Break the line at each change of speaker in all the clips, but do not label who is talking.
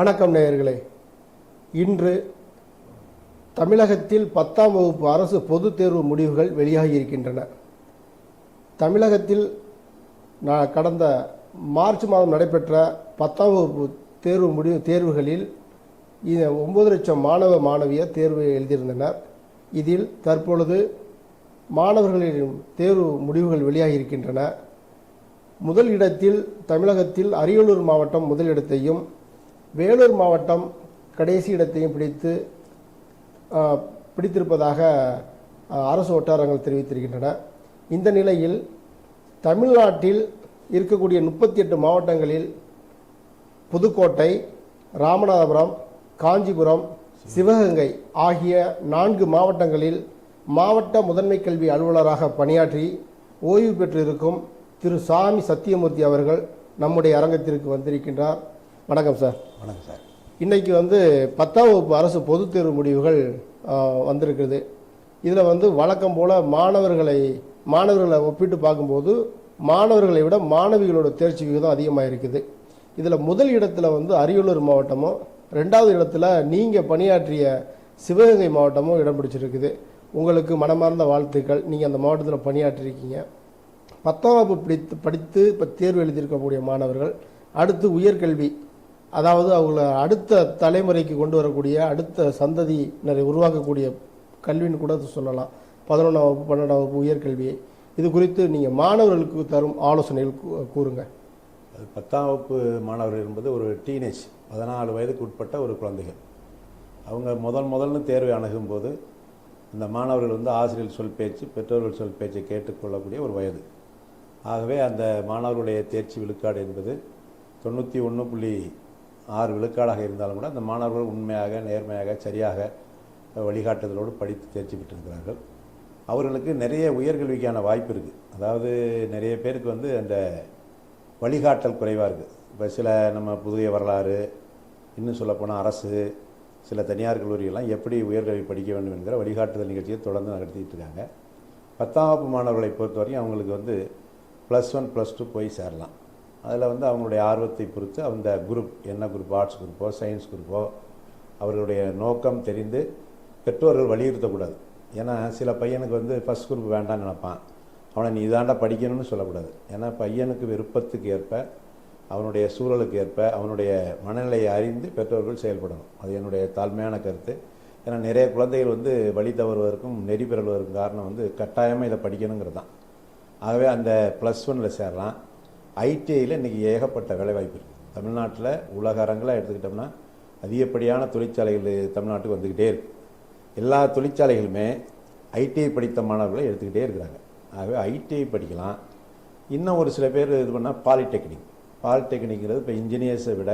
வணக்கம் நேயர்களே. இன்று தமிழகத்தில் பத்தாம் வகுப்பு அரசு பொதுத் தேர்வு முடிவுகள் வெளியாகி இருக்கின்றன. தமிழகத்தில் நான் கடந்த மார்ச் மாதம் நடைபெற்ற பத்தாம் வகுப்பு தேர்வு முடிவு தேர்வுகளில் இந்த ஒன்பது லட்சம் மாணவ மாணவியர் தேர்வு எழுதியிருந்தனர். இதில் தற்பொழுது மாணவர்களின் தேர்வு முடிவுகள் வெளியாகி இருக்கின்றன. முதல் இடத்தில் தமிழகத்தில் அரியலூர் மாவட்டம் முதலிடத்தையும் வேலூர் மாவட்டம் கடைசி இடத்தையும் பிடித்து பிடித்திருப்பதாக அரசு வட்டாரங்கள் தெரிவித்திருக்கின்றன. இந்த நிலையில் தமிழ்நாட்டில் இருக்கக்கூடிய முப்பத்தி எட்டு மாவட்டங்களில் புதுக்கோட்டை ராமநாதபுரம் காஞ்சிபுரம் சிவகங்கை ஆகிய நான்கு மாவட்டங்களில் மாவட்ட முதன்மை கல்வி அலுவலராக பணியாற்றி ஓய்வு பெற்றிருக்கும் திரு சாமி சத்தியமூர்த்தி அவர்கள் நம்முடைய அரங்கத்திற்கு வந்திருக்கின்றார். வணக்கம் சார்
வணக்கம் சார்
இன்னைக்கு வந்து பத்தாம் வகுப்பு அரசு பொதுத் தேர்வு முடிவுகள் வந்திருக்குது இதில் வந்து வழக்கம் போல மாணவர்களை மாணவர்களை ஒப்பிட்டு பார்க்கும்போது மாணவர்களை விட மாணவிகளோட தேர்ச்சி விகிதம் அதிகமாக இருக்குது இதில் முதல் இடத்துல வந்து அரியலூர் மாவட்டமும் ரெண்டாவது இடத்துல நீங்கள் பணியாற்றிய சிவகங்கை மாவட்டமும் இடம் பிடிச்சிருக்குது. உங்களுக்கு மனமார்ந்த வாழ்த்துக்கள். நீங்கள் அந்த மாவட்டத்தில் பணியாற்றிருக்கீங்க. பத்தாம் வகுப்பு படித்து படித்து இப்போ தேர்வு எழுதியிருக்கக்கூடிய மாணவர்கள் அடுத்து உயர்கல்வி அதாவது அவங்கள அடுத்த தலைமுறைக்கு கொண்டு வரக்கூடிய அடுத்த சந்ததியினரை உருவாக்கக்கூடிய கல்வின்னு கூட சொல்லலாம். பதினொன்றாம் வகுப்பு பன்னெண்டாம் வகுப்பு உயர்கல்வியை இது குறித்து நீங்கள் மாணவர்களுக்கு தரும் ஆலோசனைகள் கூ- கூறுங்க.
அது பத்தாம் வகுப்பு மாணவர்கள் என்பது ஒரு டீனேஜ் பதினாலு வயதுக்கு உட்பட்ட ஒரு குழந்தைகள். அவங்க முதல் முதல்னு தேர்வை அணுகும்போது இந்த மாணவர்கள் வந்து ஆசிரியர் சொல் பேச்சு பெற்றோர்கள் சொல் பேச்சை கேட்டுக்கொள்ளக்கூடிய ஒரு வயது. ஆகவே அந்த மாணவர்களுடைய தேர்ச்சி விழுக்காடு என்பது தொண்ணூற்றி ஒன்று புள்ளி ஆறு விழுக்காடாக இருந்தாலும் கூட அந்த மாணவர்கள் உண்மையாக நேர்மையாக சரியாக வழிகாட்டுதலோடு படித்து தேர்ச்சி பெற்றிருக்கிறார்கள். அவர்களுக்கு நிறைய உயர்கல்விக்கான வாய்ப்பு இருக்குது அதாவது நிறைய பேருக்கு வந்து அந்த வழிகாட்டல் குறைவாக இருக்குது இப்போ சில நம்ம புதிய வரலாறு இன்னும் சொல்லப்போனால் அரசு சில தனியார் கல்லூரிகள்லாம் எப்படி உயர்கல்வி படிக்க வேண்டும் என்கிற வழிகாட்டுதல் நிகழ்ச்சியை தொடர்ந்து நடத்திட்டு இருக்காங்க. பத்தாம் வகுப்பு மாணவர்களை பொறுத்தவரையும் அவங்களுக்கு வந்து ப்ளஸ் ஒன் ப்ளஸ் டூ போய் சேரலாம். அதில் வந்து அவங்களுடைய ஆர்வத்தை பொறுத்து அந்த குரூப் என்ன குரூப் ஆர்ட்ஸ் குரூப்போ சயின்ஸ் குரூப்போ அவர்களுடைய நோக்கம் தெரிந்து பெற்றோர்கள் வலியுறுத்தக்கூடாது. ஏன்னா சில பையனுக்கு வந்து ஃபஸ்ட் குரூப் வேண்டாம்னு நினைப்பான். அவனை நீ இதாண்டா படிக்கணும்னு சொல்லக்கூடாது. ஏன்னா பையனுக்கு விருப்பத்துக்கு ஏற்ப அவனுடைய சூழலுக்கு ஏற்ப அவனுடைய மனநிலையை அறிந்து பெற்றோர்கள் செயல்படணும். அது என்னுடைய தாழ்மையான கருத்து. ஏன்னா நிறைய குழந்தைகள் வந்து வழி தவறுவதற்கும் நெறி பெறுவதற்கும் காரணம் வந்து கட்டாயமாக இதை படிக்கணுங்கிறது தான் ஆகவே அந்த ப்ளஸ் ஒனில் சேரலாம். ஐடிஐயில் இன்றைக்கி ஏகப்பட்ட வேலைவாய்ப்பு இருக்குது தமிழ்நாட்டில் உலக அரங்கில் எடுத்துக்கிட்டோம்னா அதிகப்படியான தொழிற்சாலைகள் தமிழ்நாட்டுக்கு வந்துக்கிட்டே இருக்குது எல்லா தொழிற்சாலைகளுமே ஐடிஐ படித்த மாணவர்களை எடுத்துக்கிட்டே இருக்கிறாங்க. ஆகவே ஐடிஐ படிக்கலாம். இன்னும் ஒரு சில பேர் இது பண்ணால் பாலிடெக்னிக். பாலிடெக்னிக்கிறது இப்போ இன்ஜினியர்ஸை விட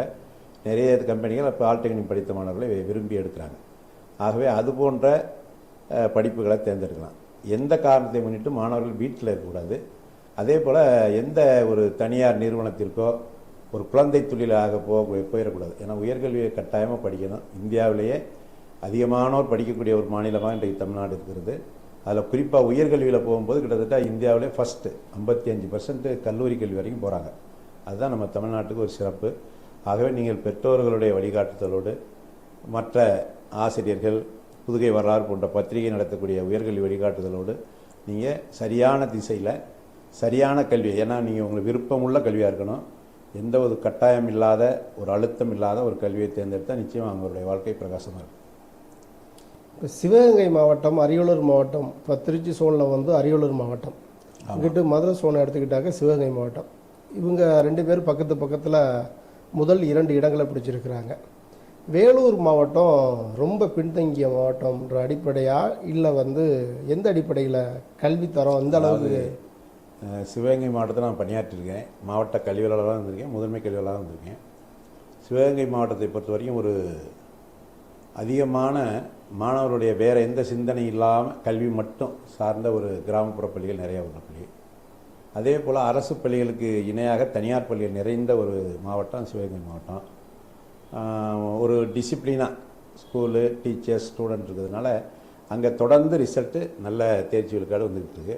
நிறைய கம்பெனிகள் பாலிடெக்னிக் படித்த மாணவர்களை விரும்பி எடுக்கிறாங்க. ஆகவே அது போன்ற படிப்புகளை தேர்ந்தெடுக்கலாம். எந்த காரணத்தை முன்னிட்டு மாணவர்கள் வீட்டில் இருக்கக்கூடாது? அதே போல் எந்த ஒரு தனியார் நிறுவனத்திற்கோ ஒரு குழந்தை தொழிலாக போக போயிடக்கூடாது. ஏன்னா உயர்கல்வியை கட்டாயமாக படிக்கணும். இந்தியாவிலேயே அதிகமானோர் படிக்கக்கூடிய ஒரு மாநிலமாக இன்றைக்கு தமிழ்நாடு இருக்கிறது. அதில் குறிப்பாக உயர்கல்வியில் போகும்போது கிட்டத்தட்ட இந்தியாவிலே ஃபஸ்ட்டு ஐம்பத்தி அஞ்சு பர்சன்ட் கல்லூரி கல்வி வரைக்கும் போகிறாங்க அதுதான் நம்ம தமிழ்நாட்டுக்கு ஒரு சிறப்பு. ஆகவே நீங்கள் பெற்றோர்களுடைய வழிகாட்டுதலோடு மற்ற ஆசிரியர்கள் புதுகை வரலாறு போன்ற பத்திரிகை நடத்தக்கூடிய உயர்கல்வி வழிகாட்டுதலோடு நீங்கள் சரியான திசையில் சரியான கல்வி. ஏன்னா நீங்கள் உங்களுக்கு விருப்பமுள்ள கல்வியாக இருக்கணும். எந்த ஒரு கட்டாயம் இல்லாத ஒரு அழுத்தம் இல்லாத ஒரு கல்வியை தேர்ந்தெடுத்தால் நிச்சயம் அவங்களுடைய வாழ்க்கை பிரகாசமாக இருக்கும்.
இப்போ சிவகங்கை மாவட்டம் அரியலூர் மாவட்டம் இப்போ திருச்சி சோனில் வந்து அரியலூர் மாவட்டம். இங்கிட்டு மதுரை சோனை எடுத்துக்கிட்டாக்க சிவகங்கை மாவட்டம். இவங்க ரெண்டு பேரும் பக்கத்து பக்கத்தில் முதல் இரண்டு இடங்களை பிடிச்சிருக்கிறாங்க. வேலூர் மாவட்டம் ரொம்ப பின்தங்கிய மாவட்டம்ன்ற அடிப்படையா இல்லை வந்து எந்த அடிப்படையில் கல்வித்தரம் எந்த அளவுக்கு
சிவகங்கை மாவட்டத்தில் நான் பணியாற்றிருக்கேன். மாவட்ட கல்வியாளராக இருந்திருக்கேன். முதன்மை கல்வியாளராக இருந்திருக்கேன். சிவகங்கை மாவட்டத்தை பொறுத்த வரைக்கும் ஒரு அதிகமான மாணவருடைய வேறு எந்த சிந்தனை இல்லாமல் கல்வி மட்டும் சார்ந்த ஒரு கிராமப்புற பள்ளிகள் நிறையா உள்ள பள்ளி. அதே போல் அரசு பள்ளிகளுக்கு இணையாக தனியார் பள்ளிகள் நிறைந்த ஒரு மாவட்டம் சிவகங்கை மாவட்டம். ஒரு டிசிப்ளினாக ஸ்கூலு டீச்சர்ஸ் ஸ்டூடெண்ட் இருக்கிறதுனால அங்கே தொடர்ந்து ரிசல்ட்டு நல்ல தேர்ச்சி விழுக்காடு வந்துக்கிட்டு இருக்குது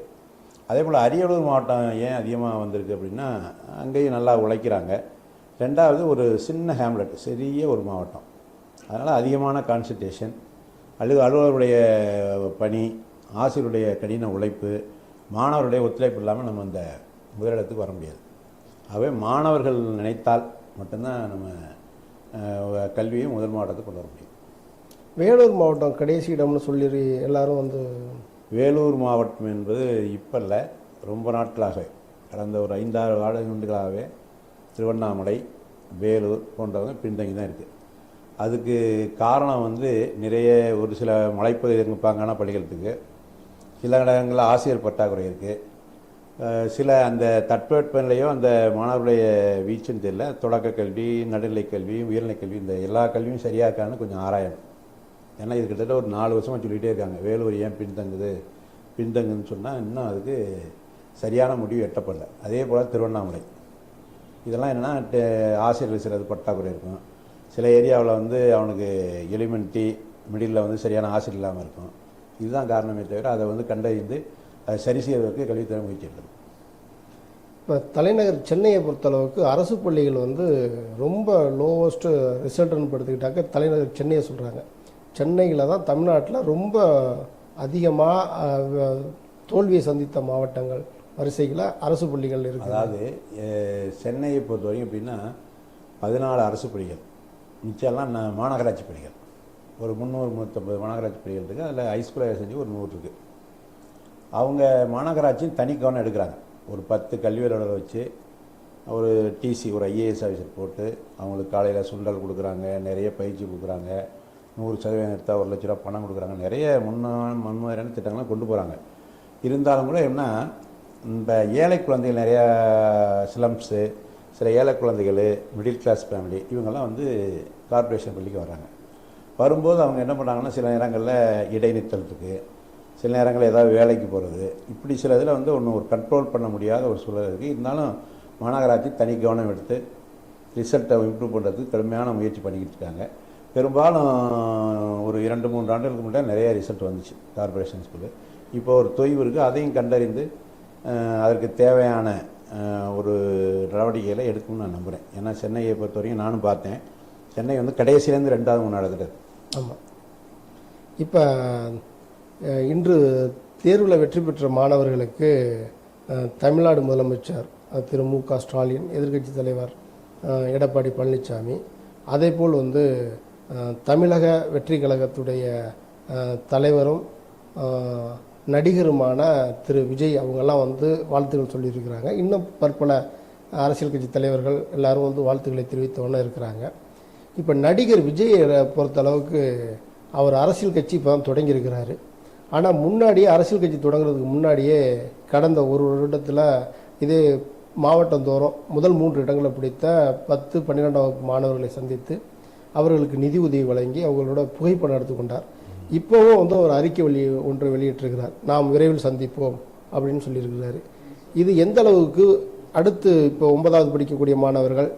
அதே போல் அரியலூர் மாவட்டம் ஏன் அதிகமாக வந்திருக்கு அப்படின்னா அங்கேயும் நல்லா உழைக்கிறாங்க. ரெண்டாவது ஒரு சின்ன ஹேம்லெட் சிறிய ஒரு மாவட்டம். அதனால் அதிகமான கான்சன்ட்ரேஷன் அல்லது அலுவலருடைய பணி ஆசிரியருடைய கடின உழைப்பு மாணவருடைய ஒத்துழைப்பு இல்லாமல் நம்ம அந்த முதலிடத்துக்கு வர முடியாது. ஆகவே மாணவர்கள் நினைத்தால் மட்டும்தான் நம்ம கல்வியும் கல்வியை முதல் மாவட்டத்துக்கு கொண்டு வர முடியும்.
வேலூர் மாவட்டம் கடைசி இடம்னு சொல்லி எல்லாரும் வந்து
வேலூர் மாவட்டம் என்பது இப்போ இல்லை ரொம்ப நாட்களாக கடந்த ஒரு ஐந்தாறு ஆண்டுகளாகவே திருவண்ணாமலை வேலூர் போன்றவங்க பின்தங்கி தான் இருக்குது அதுக்கு காரணம் வந்து நிறைய ஒரு சில மலைப்பகுதி இருப்பாங்கன்னா பள்ளிகளுக்கு சில இடங்களில் ஆசிரியர் பற்றாக்குறை இருக்குது சில அந்த தட்பவெட்பநிலையோ அந்த மாணவருடைய வீச்சுன்னு தெரியல தொடக்க கல்வி நடுநிலைக் கல்வி உயர்நிலைக் கல்வி இந்த எல்லா கல்வியும் சரியாக இருக்கான்னு கொஞ்சம் ஆராயணும். ஏன்னா இது கிட்டத்தட்ட ஒரு நாலு வருஷமாக சொல்லிகிட்டே இருக்காங்க. வேலூர் ஏன் பின்தங்குது? பின்தங்குன்னு சொன்னால் இன்னும் அதுக்கு சரியான முடிவு எட்டப்படலை. அதே போல் திருவண்ணாமலை. இதெல்லாம் என்னென்னா ஆசிரியர்கள் சிலது பற்றாக்குறை இருக்கும். சில ஏரியாவில் வந்து அவனுக்கு எலிமெண்ட்டி மிடில் வந்து சரியான ஆசிரியர் இல்லாமல் இருக்கும். இதுதான் காரணமே தவிர அதை வந்து கண்டறிந்து அதை சரி செய்வதற்கு கல்வித்துறை முயற்சி எடுக்கணும்
இப்போ தலைநகர் சென்னையை பொறுத்தளவுக்கு அரசு பள்ளிகள் வந்து ரொம்ப லோவஸ்ட்டு ரிசல்ட்னு படுத்துக்கிட்டாக்க தலைநகர் சென்னையை சொல்கிறாங்க சென்னையில் தான் தமிழ்நாட்டில் ரொம்ப அதிகமாக தோல்வியை சந்தித்த மாவட்டங்கள் வரிசையில் அரசு பள்ளிகள் இருக்குது.
அதாவது சென்னையை பொறுத்த வரைக்கும் எப்படின்னா பதினாலு அரசு பள்ளிகள். மிச்சம்லாம் நான் மாநகராட்சி பள்ளிகள். ஒரு முந்நூறு முந்நூற்றம்பது மாநகராட்சி பள்ளிகள் இருக்குது அதில் ஹைஸ்கூலில் செஞ்சு ஒரு நூறு இருக்குது அவங்க மாநகராட்சியும் தனி கவனம் எடுக்கிறாங்க. ஒரு பத்து கல்வி அலுவலர் வச்சு ஒரு டிசி ஒரு ஐஏஎஸ் ஆஃபீஸர் போட்டு அவங்களுக்கு காலையில் சுண்டல் கொடுக்குறாங்க நிறைய பயிற்சி கொடுக்குறாங்க. நூறு சதவீதம் எடுத்தால் ஒரு லட்ச ரூபா பணம் கொடுக்குறாங்க. நிறைய முன்ன முன்மாதிரியான திட்டங்கள்லாம் கொண்டு போகிறாங்க இருந்தாலும் கூட என்ன இந்த ஏழை குழந்தைகள் நிறையா ஸ்லம்ஸு சில ஏழை குழந்தைகள் மிடில் கிளாஸ் ஃபேமிலி இவங்கெல்லாம் வந்து கார்ப்பரேஷன் பள்ளிக்கு வராங்க வரும்போது அவங்க என்ன பண்ணுறாங்கன்னா சில நேரங்களில் இடைநிறுத்தலுக்கு சில நேரங்களில் ஏதாவது வேலைக்கு போகிறது இப்படி சில இதில் வந்து ஒன்று ஒரு கண்ட்ரோல் பண்ண முடியாத ஒரு சூழல் இருக்குது இருந்தாலும் மாநகராட்சி தனி கவனம் எடுத்து ரிசல்ட்டை இம்ப்ரூவ் பண்ணுறதுக்கு கடுமையான முயற்சி பண்ணிக்கிட்டு இருக்காங்க. பெரும்பாலும் ஒரு இரண்டு மூன்று ஆண்டுகளுக்கு முன்னாடி நிறைய ரிசல்ட் வந்துச்சு கார்ப்பரேஷன் ஸ்கூலு இப்போ ஒரு தொய்வு இருக்குது அதையும் கண்டறிந்து அதற்கு தேவையான ஒரு நடவடிக்கைகளை எடுக்கணும்னு நான் நம்புகிறேன் ஏன்னா சென்னையை பொறுத்த வரைக்கும் நானும் பார்த்தேன். சென்னை வந்து கடைசியிலேருந்து ரெண்டாவது முன்னாடி
ஆமாம் இப்போ இன்று தேர்வில் வெற்றி பெற்ற மாணவர்களுக்கு தமிழ்நாடு முதலமைச்சர் திரு மு க ஸ்டாலின் எதிர்க்கட்சி தலைவர் எடப்பாடி பழனிசாமி அதேபோல் வந்து தமிழக வெற்றி கழகத்துடைய தலைவரும் நடிகருமான திரு விஜய் அவங்கெல்லாம் வந்து வாழ்த்துக்கள் சொல்லியிருக்கிறாங்க. இன்னும் பற்பல அரசியல் கட்சி தலைவர்கள் எல்லாரும் வந்து வாழ்த்துக்களை தெரிவித்தவொன்னே இருக்கிறாங்க. இப்போ நடிகர் விஜயை பொறுத்த அளவுக்கு அவர் அரசியல் கட்சி இப்போ தான் தொடங்கியிருக்கிறாரு. ஆனால் முன்னாடியே அரசியல் கட்சி தொடங்குறதுக்கு முன்னாடியே கடந்த ஒரு வருடத்தில் இதே மாவட்டந்தோறும் முதல் மூன்று இடங்களை பிடித்த பத்து பன்னிரெண்டாம் வகுப்பு மாணவர்களை சந்தித்து அவர்களுக்கு நிதி உதவி வழங்கி அவங்களோட புகைப்படம் எடுத்துக்கொண்டார். இப்போவும் வந்து ஒரு அறிக்கை வெளி ஒன்று வெளியிட்டிருக்கிறார். நாம் விரைவில் சந்திப்போம் அப்படின்னு சொல்லியிருக்கிறாரு. இது எந்த அளவுக்கு அடுத்து இப்போ ஒன்பதாவது படிக்கக்கூடிய மாணவர்கள்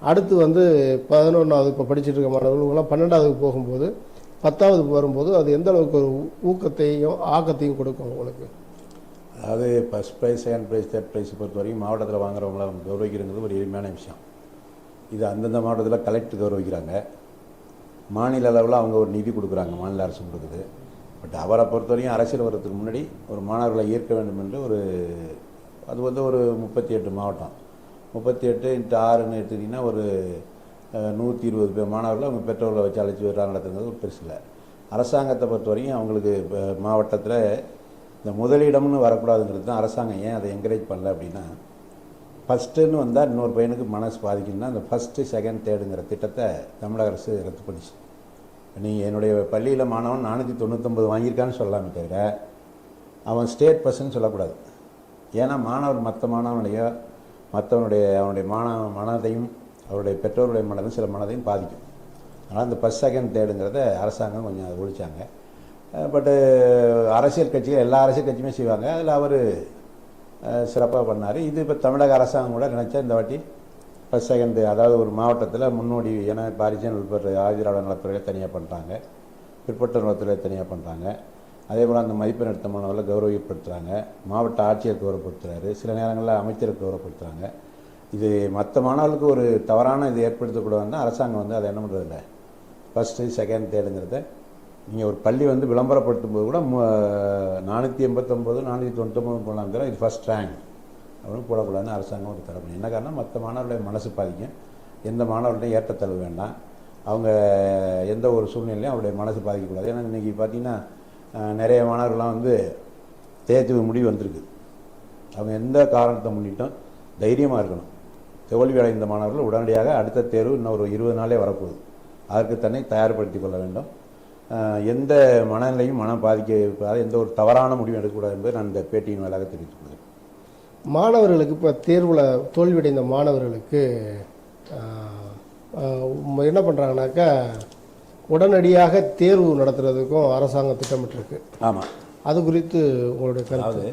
அடுத்து வந்து பதினொன்றாவது இப்போ படிச்சுட்டு இருக்க மாணவர்கள் இவங்கெல்லாம் பன்னெண்டாவதுக்கு போகும்போது பத்தாவது வரும்போது அது எந்த அளவுக்கு ஒரு ஊ- ஊக்கத்தையும் ஆக்கத்தையும் கொடுக்கும் உங்களுக்கு?
அதாவது first prize second prize third prize பொறுத்த வரைக்கும் மாவட்டத்தில் வாங்குறவங்கள கௌரவிக்கிறது ஒரு எளிமையான விஷயம். இது அந்தந்த மாவட்டத்தில் கலெக்டர் கௌரவிக்கிறாங்க மாநில அளவில் அவங்க ஒரு நிதி கொடுக்குறாங்க மாநில அரசு கொடுக்குது பட் அவரை பொறுத்தவரையும் அரசியல் வர்றதுக்கு முன்னாடி ஒரு மாணவர்களை ஈர்க்க வேண்டும் என்று ஒரு அது வந்து ஒரு முப்பத்தி எட்டு மாவட்டம். முப்பத்தி எட்டு இன்ட்டு ஆறுன்னு எடுத்துக்கிட்டிங்கன்னா ஒரு நூற்றி இருபது பேர் மாணவர்களை அவங்க பெற்றோர்களை வச்சு அழைச்சி வர்றாங்க நடத்துறது ஒரு பெருசு இல்லை அரசாங்கத்தை பொறுத்த வரையும் அவங்களுக்கு மாவட்டத்தில் இந்த முதலிடம்னு வரக்கூடாதுங்கிறது தான் அரசாங்கம். ஏன் அதை என்கரேஜ் பண்ணல அப்படின்னா ஃபஸ்ட்டுன்னு வந்தால் இன்னொரு பையனுக்கு மனசு பாதிக்கும்னா அந்த ஃபஸ்ட்டு செகண்ட் தேர்டுங்கிற திட்டத்தை தமிழக அரசு ரத்து பண்ணிச்சு. நீங்கள் என்னுடைய பள்ளியில் மாணவன் நானூற்றி தொண்ணூத்தொம்பது வாங்கியிருக்கான்னு சொல்லலாமே தவிர அவன் ஸ்டேட் பர்சன் சொல்லக்கூடாது. ஏன்னா மாணவர் மற்ற மாணவனையோ மற்றவனுடைய அவனுடைய மாண மனதையும் அவருடைய பெற்றோருடைய மனதையும் சில மனதையும் பாதிக்கும். அதனால் அந்த ஃபஸ்ட் செகண்ட் தேர்டுங்கிறத அரசாங்கம் கொஞ்சம் அதை ஒழிச்சாங்க. பட்டு அரசியல் கட்சிகள் எல்லா அரசியல் கட்சியுமே செய்வாங்க. அதில் அவர் சிறப்பாக பண்ணார். இது இப்போ தமிழக அரசாங்கம் கூட நினச்சா இந்த வாட்டி ஃபஸ்ட் செகண்டு அதாவது ஒரு மாவட்டத்தில் முன்னோடி ஏன்னா இப்போ அரிஜினல் உட்பட்ட ஆதிராவிட நலத்துறையில் தனியாக பண்ணுறாங்க பிற்பட்ட நலத்துறையில் தனியாக பண்ணுறாங்க அதே போல் அந்த மதிப்பெண் எடுத்த மாணவர்களை கௌரவப்படுத்துகிறாங்க மாவட்ட ஆட்சியர் கௌரவப்படுத்துகிறாரு சில நேரங்களில் அமைச்சர் கௌரவப்படுத்துகிறாங்க இது மற்ற மாணவர்களுக்கு ஒரு தவறான இது ஏற்படுத்தக்கூடாதுன்னா அரசாங்கம் வந்து அதை என்ன பண்ணுறதில்ல ஃபஸ்ட்டு செகண்ட் தேர்டுங்கிறத நீங்கள் ஒரு பள்ளி வந்து விளம்பரப்படுத்தும் போது கூட நானூற்றி எண்பத்தொம்போது நானூற்றி தொண்ணூத்தொம்பது போடலாம் தவிர இது ஃபஸ்ட் ரேங்க் அப்படின்னு போடக்கூடாதுன்னு அரசாங்கம் ஒரு தரப்பு. என்ன காரணம் மற்ற மாணவர்களுடைய மனசு பாதிக்கும். எந்த மாணவர்களையும் ஏற்றத்தழுவ வேண்டாம். அவங்க எந்த ஒரு சூழ்நிலையும் அவருடைய மனசு பாதிக்கக்கூடாது. ஏன்னா இன்றைக்கி பார்த்தீங்கன்னா நிறைய மாணவர்கள்லாம் வந்து தேர்வு முடிவு வந்திருக்கு. அவங்க எந்த காரணத்தை முன்னிட்டும் தைரியமாக இருக்கணும். தோல்வி அடைந்த மாணவர்கள் உடனடியாக அடுத்த தேர்வு இன்னும் ஒரு இருபது நாளே வரப்போகுது. அதற்கு தன்னை தயார்படுத்தி கொள்ள வேண்டும். எந்த மனநிலையும் மனம் பாதிக்க எந்த ஒரு தவறான முடிவும் எடுக்கக்கூடாது என்பதை நான் இந்த பேட்டியின் மேலாக தெரிவித்துக் கொள்கிறேன்.
மாணவர்களுக்கு இப்போ தேர்வில் தோல்வியடைந்த மாணவர்களுக்கு என்ன பண்ணுறாங்கனாக்கா உடனடியாக தேர்வு நடத்துறதுக்கும் அரசாங்கம் திட்டமிட்டிருக்கு.
ஆமாம்
அது குறித்து உங்களுடைய கருத்து?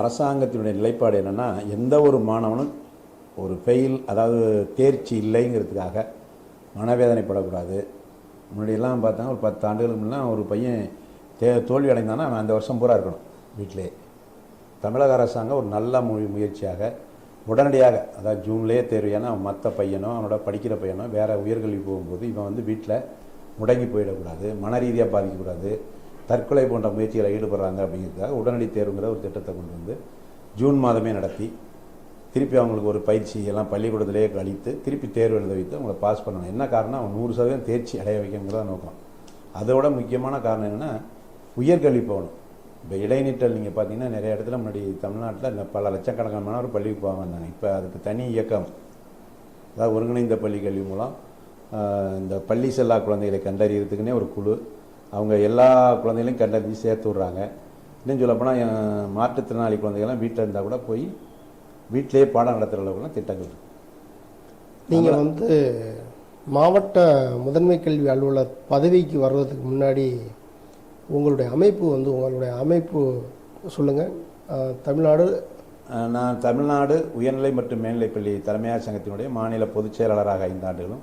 அரசாங்கத்தினுடைய நிலைப்பாடு என்னென்னா எந்த ஒரு மாணவனும் ஒரு ஃபெயில் அதாவது தேர்ச்சி இல்லைங்கிறதுக்காக மனவேதனைப்படக்கூடாது. முன்னாடியெல்லாம் பார்த்தா ஒரு பத்து ஆண்டுகளுக்கு முன்னால் ஒரு பையன் தே தோல்வி அடைந்தானா அவன் அந்த வருஷம் பூரா இருக்கணும் வீட்டிலே. தமிழக அரசாங்கம் ஒரு நல்ல மொழி முயற்சியாக உடனடியாக அதாவது ஜூன்லேயே தேர்வு ஏன்னா அவன் மற்ற பையனோ அவனோட படிக்கிற பையனோ வேறு உயர்கல்வி போகும்போது இவன் வந்து வீட்டில் முடங்கி போயிடக்கூடாது மன ரீதியாக பாதிக்கக்கூடாது தற்கொலை போன்ற முயற்சிகளை ஈடுபடுறாங்க அப்படிங்கிறதுக்காக உடனடி தேர்வுங்கிற ஒரு திட்டத்தை கொண்டு வந்து ஜூன் மாதமே நடத்தி திருப்பி அவங்களுக்கு ஒரு பயிற்சி எல்லாம் பள்ளிக்கூடத்திலேயே கழித்து திருப்பி தேர்வு எழுத வைத்து அவங்கள பாஸ் பண்ணணும். என்ன காரணம் அவன் நூறு சதவீதம் தேர்ச்சி அடைய வைக்கணுங்கிறத நோக்கம். அதோட முக்கியமான காரணம் என்னென்னா உயர்கல்வி போகணும். இப்போ இடைநீட்டல் நீங்கள் பார்த்தீங்கன்னா நிறைய இடத்துல முன்னாடி தமிழ்நாட்டில் பல லட்சக்கணக்கான மாணவர் பள்ளிக்கு போக வந்தாங்க இப்போ அதுக்கு தனி இயக்கம். அதாவது ஒருங்கிணைந்த பள்ளி கல்வி மூலம் இந்த பள்ளி செல்லா குழந்தைகளை கண்டறியறதுக்குன்னே ஒரு குழு. அவங்க எல்லா குழந்தைகளையும் கண்டறிஞ்சு சேர்த்து விட்றாங்க. இன்னும் சொல்லப்போனால் மாற்றுத்திறனாளி குழந்தைகள்லாம் வீட்டில் இருந்தால் கூட போய் வீட்டிலேயே பாடம் நடத்துகிற அளவுக்குலாம் திட்டங்கள்.
நீங்கள் வந்து மாவட்ட முதன்மை கல்வி அலுவலர் பதவிக்கு வர்றதுக்கு முன்னாடி உங்களுடைய அமைப்பு வந்து உங்களுடைய அமைப்பு சொல்லுங்கள் தமிழ்நாடு
நான் தமிழ்நாடு உயர்நிலை மற்றும் மேல்நிலைப்பள்ளி தலைமையார் சங்கத்தினுடைய மாநில பொதுச் செயலாளராக ஐந்து ஆண்டுகளும்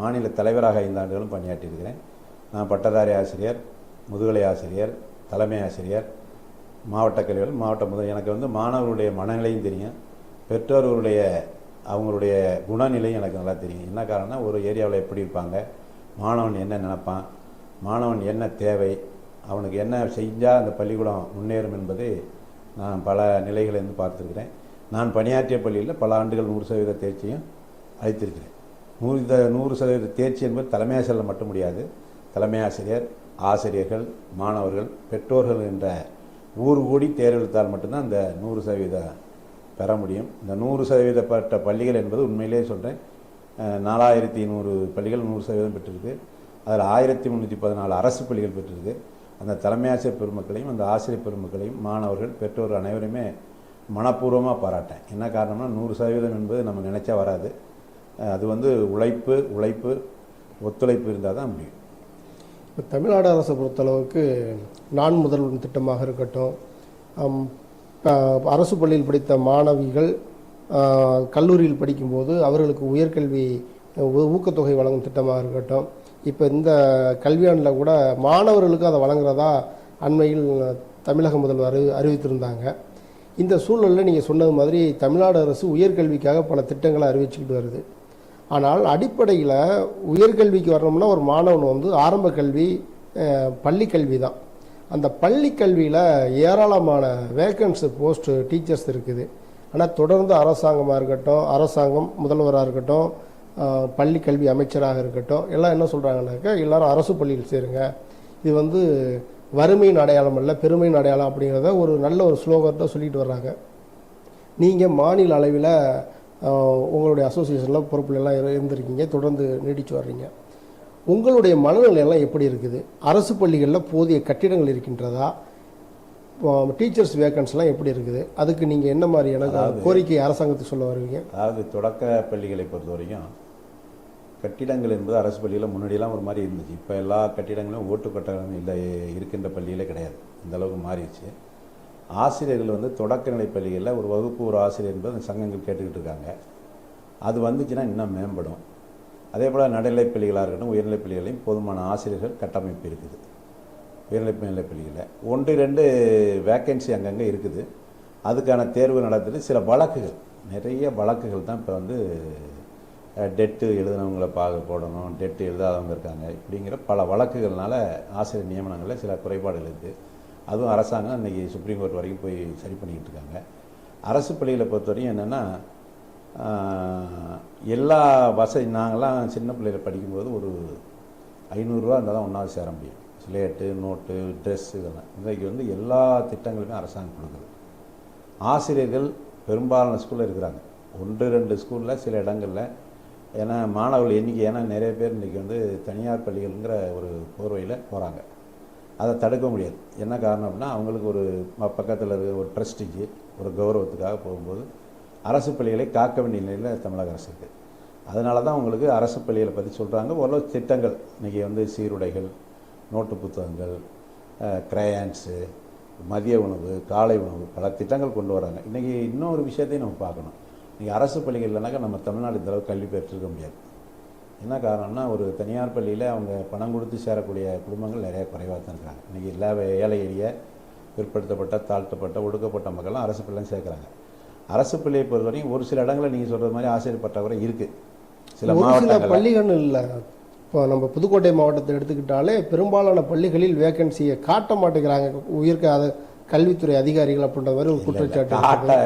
மாநில தலைவராக ஐந்து ஆண்டுகளும் பணியாற்றியிருக்கிறேன். நான் பட்டதாரி ஆசிரியர் முதுகலை ஆசிரியர் தலைமை ஆசிரியர் மாவட்ட கல்விகள் மாவட்ட முதல் எனக்கு வந்து மாணவர்களுடைய மனநிலையும் தெரியும். பெற்றோர்களுடைய அவங்களுடைய குணநிலையும் எனக்கு நல்லா தெரியும். என்ன காரணம்னா ஒரு ஏரியாவில் எப்படி இருப்பாங்க? மாணவன் என்ன நினப்பான்? மாணவன் என்ன தேவை? அவனுக்கு என்ன செஞ்சால் அந்த பள்ளிக்கூடம் முன்னேறும் என்பது நான் பல நிலைகளை இருந்து பார்த்துருக்கிறேன். நான் பணியாற்றிய பள்ளியில் பல ஆண்டுகள் நூறு சதவீத தேர்ச்சியும் அளித்திருக்கிறேன். நூறு த- நூறு சதவீத தேர்ச்சி என்பது தலைமை ஆசிரியர் மட்டும் முடியாது. தலைமை ஆசிரியர் ஆசிரியர்கள் மாணவர்கள் பெற்றோர்கள் என்ற ஊர் கூடி தேர்வெடுத்தால் மட்டும்தான் அந்த நூறு சதவீத பெற முடியும். இந்த நூறு சதவீதப்பட்ட பள்ளிகள் என்பது உண்மையிலேயே சொல்கிறேன் நாலாயிரத்தி நூறு பள்ளிகள் நூறு சதவீதம் பெற்றிருக்கு. அதில் ஆயிரத்தி முந்நூற்றி பதினாலு அரசு பள்ளிகள் பெற்றிருக்கு. அந்த தலைமை ஆசிரியர் பெருமக்களையும் அந்த ஆசிரியர் பெருமக்களையும் மாணவர்கள் பெற்றோர் அனைவருமே மனப்பூர்வமாக பாராட்டேன். என்ன காரணம்னா நூறு சதவீதம் என்பது நம்ம நினச்சா வராது. அது வந்து உழைப்பு உழைப்பு ஒத்துழைப்பு இருந்தால் தான் முடியும்.
இப்போ தமிழ்நாடு அரசை பொறுத்தளவுக்கு நான் முதல்வன் திட்டமாக இருக்கட்டும் அரசு பள்ளியில் படித்த மாணவிகள் கல்லூரியில் படிக்கும்போது அவர்களுக்கு உயர்கல்வி ஊக்கத்தொகை வழங்கும் திட்டமாக இருக்கட்டும். இப்போ இந்த கல்வியாண்டில் கூட மாணவர்களுக்கு அதை வழங்குறதா அண்மையில் தமிழக முதல்வர் அறி அறிவித்திருந்தாங்க. இந்த சூழலில் நீங்கள் சொன்னது மாதிரி தமிழ்நாடு அரசு உயர்கல்விக்காக பல திட்டங்களை அறிவிச்சுக்கிட்டு வருது. ஆனால் அடிப்படையில் உயர்கல்விக்கு வரணும்னா ஒரு மாணவன் வந்து ஆரம்ப கல்வி பள்ளி கல்வி தான் அந்த பள்ளி கல்வியில் ஏராளமான வேக்கன்ஸ் போஸ்ட் டீச்சர்ஸ் இருக்குது. ஆனால் தொடர்ந்து அரசாங்கமாக இருக்கட்டும் அரசாங்கம் முதல்வராக இருக்கட்டும் பள்ளி கல்வி அமைச்சராக இருக்கட்டும் எல்லாம் என்ன சொல்கிறாங்கனாக்கா எல்லாரும் அரசு பள்ளியில் சேருங்க. இது வந்து வறுமையின் அடையாளம் அல்ல பெருமையின் அடையாளம் அப்படிங்கிறத ஒரு நல்ல ஒரு ஸ்லோகத்தை சொல்லிட்டு வர்றாங்க. நீங்கள் மாநில அளவில் உங்களுடைய அசோசியேஷனில் பொறுப்புலாம் எல்லாம் இருந்திருக்கீங்க தொடர்ந்து நீடித்து வர்றீங்க. உங்களுடைய மனநிலை எல்லாம் எப்படி இருக்குது? அரசு பள்ளிகளில் போதிய கட்டிடங்கள் இருக்கின்றதா? டீச்சர்ஸ் வேக்கன்ஸ்லாம் எப்படி இருக்குது? அதுக்கு நீங்கள் என்ன மாதிரியான கோரிக்கை அரசாங்கத்துக்கு சொல்ல வருவீங்க?
அதாவது தொடக்க பள்ளிகளை பொறுத்த வரைக்கும் கட்டிடங்கள் என்பது அரசு பள்ளியில் முன்னாடியெல்லாம் ஒரு மாதிரி இருந்துச்சு. இப்போ எல்லா கட்டிடங்களும் ஓட்டு இல்லை இருக்கின்ற பள்ளியிலே கிடையாது. இந்த அளவுக்கு மாறிடுச்சு. ஆசிரியர்கள் வந்து தொடக்க நிலை பள்ளிகளில் ஒரு வகுப்பு ஒரு ஆசிரியர் என்பது அந்த சங்கங்கள் கேட்டுக்கிட்டு இருக்காங்க. அது வந்துச்சுன்னா இன்னும் மேம்படும். அதே போல் நடுநிலைப் பள்ளிகளாக இருக்கட்டும் உயர்நிலைப் பள்ளிகளையும் போதுமான ஆசிரியர்கள் கட்டமைப்பு இருக்குது. உயர்நிலை மேல்நிலைப் பள்ளிகளில். ஒன்று ரெண்டு வேக்கன்சி அங்கங்கே இருக்குது. அதுக்கான தேர்வு நடத்துறது சில வழக்குகள் நிறைய வழக்குகள் தான் இப்போ வந்து டெட்டு எழுதுனவங்களை பார்க்க போடணும் டெட்டு எழுதாதவங்க இருக்காங்க இப்படிங்கிற பல வழக்குகள்னால ஆசிரியர் நியமனங்களில் சில குறைபாடுகள் இருக்குது அதுவும் அரசாங்கம் இன்றைக்கி சுப்ரீம் கோர்ட் வரைக்கும் போய் சரி பண்ணிக்கிட்டு இருக்காங்க. அரசு பள்ளிகளை பொறுத்தவரையும் என்னென்னா எல்லா வசதி நாங்கள்லாம் சின்ன பிள்ளையில் படிக்கும்போது ஒரு ஐநூறுரூவா இருந்தால் தான் ஒன்றாவது சேர முடியும். ஸ்லேட்டு நோட்டு ட்ரெஸ் இதெல்லாம். இன்றைக்கு வந்து எல்லா திட்டங்களுமே அரசாங்கம் கொடுக்குது. ஆசிரியர்கள் பெரும்பாலான ஸ்கூலில் இருக்கிறாங்க. ஒன்று ரெண்டு ஸ்கூலில் சில இடங்களில். ஏன்னா மாணவர்கள் எண்ணிக்கை ஏன்னா நிறைய பேர் இன்றைக்கி வந்து தனியார் பள்ளிகள்ங்கிற ஒரு போர்வையில் போகிறாங்க அதை தடுக்க முடியாது. என்ன காரணம் அப்படின்னா அவங்களுக்கு ஒரு பக்கத்தில் இருக்க ஒரு ட்ரஸ்டிக்கு ஒரு கௌரவத்துக்காக போகும்போது அரசு பள்ளிகளை காக்க வேண்டிய நிலையில் தமிழக அரசு இருக்குது அதனால தான் உங்களுக்கு அரசு பள்ளிகளை பற்றி சொல்கிறாங்க ஓரளவு திட்டங்கள் இன்றைக்கி வந்து சீருடைகள் நோட்டு புத்தகங்கள் க்ரையான்ஸு மதிய உணவு காலை உணவு பல திட்டங்கள் கொண்டு வராங்க. இன்றைக்கி இன்னொரு விஷயத்தையும் நம்ம பார்க்கணும். இன்றைக்கி அரசு பள்ளிகள் இல்லைனாக்கா நம்ம தமிழ்நாடு இந்த அளவுக்கு கல்வி பெற்றிருக்க முடியாது. என்ன காரணம்னா ஒரு தனியார் பள்ளியில் அவங்க பணம் கொடுத்து சேரக்கூடிய குடும்பங்கள் நிறையா குறைவாக தான் இருக்கிறாங்க இன்றைக்கி எல்லா ஏழை எளிய பிற்படுத்தப்பட்ட தாழ்த்தப்பட்ட ஒடுக்கப்பட்ட மக்கள்லாம் அரசு பள்ளியில் சேர்க்குறாங்க. அரசு பள்ளியை பொறுத்தவரைக்கும் ஒரு சில இடங்களில் நீங்கள் சொல்கிறது மாதிரி ஆசிரியர் பற்றாக்குறை இருக்குது சில மாவட்டங்களில்.
பள்ளிகள் இல்லை. இப்போ நம்ம புதுக்கோட்டை மாவட்டத்தை எடுத்துக்கிட்டாலே பெரும்பாலான பள்ளிகளில் வேகன்சியை காட்ட மாட்டேங்கிறாங்க. உயர்க அது கல்வித்துறை அதிகாரிகள் அப்படின்ற மாதிரி ஒரு குற்றச்சாட்டு.